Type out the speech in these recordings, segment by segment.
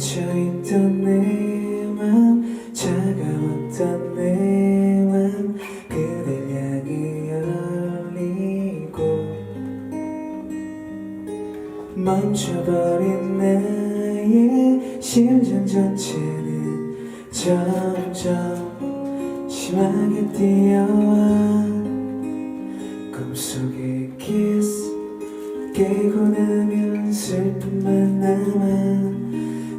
닫혀있던 내맘 차가웠던 멈춰버린 나의 심장 전체는 점점 심하게 뛰어와. 꿈속의 키스 깨고 나면 슬픔만 남아.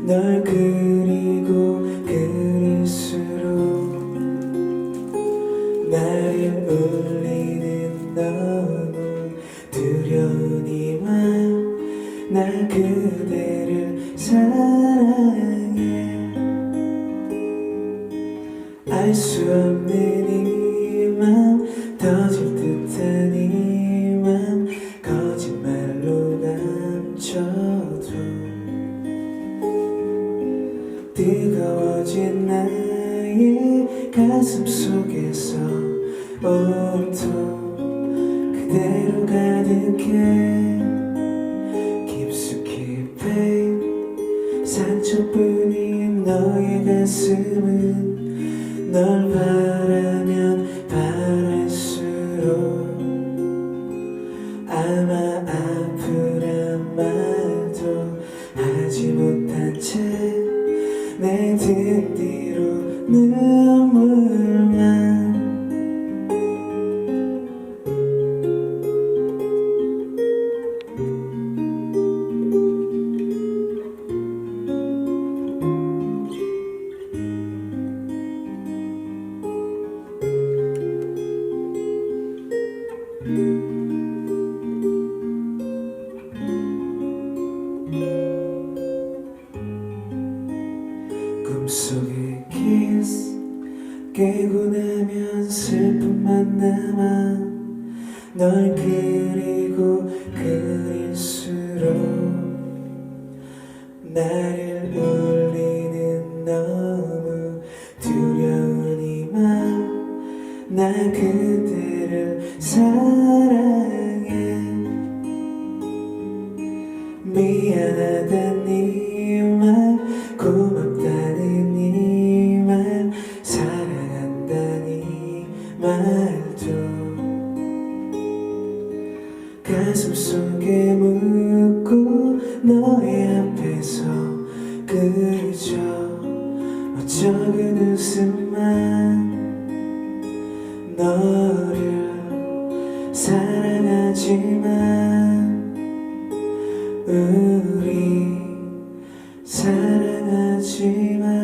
널 그리고 그릴수록 나를 울리는 너 이맘날 그대를 사랑해. 알 수 없는 이맘 터질 듯한 이맘 거짓말로 감춰도. 뜨거워진 나의 가슴 속에서 온통 그대로 가득해 가슴은 널 바라면 바랄수록 아마 아프란 말도 하지 못한 채내 등 뒤로 눈물 꿈속의 키스 깨고 나면 슬픔만 남아 널 그리고 그릴수록 나를 울리는 너무 두려운 이맘나 그대를 사랑해 미안하단 이 가슴 속에 묻고 너의 앞에서 그저 어쩌은 웃음만 너를 사랑하지만 우리 사랑하지만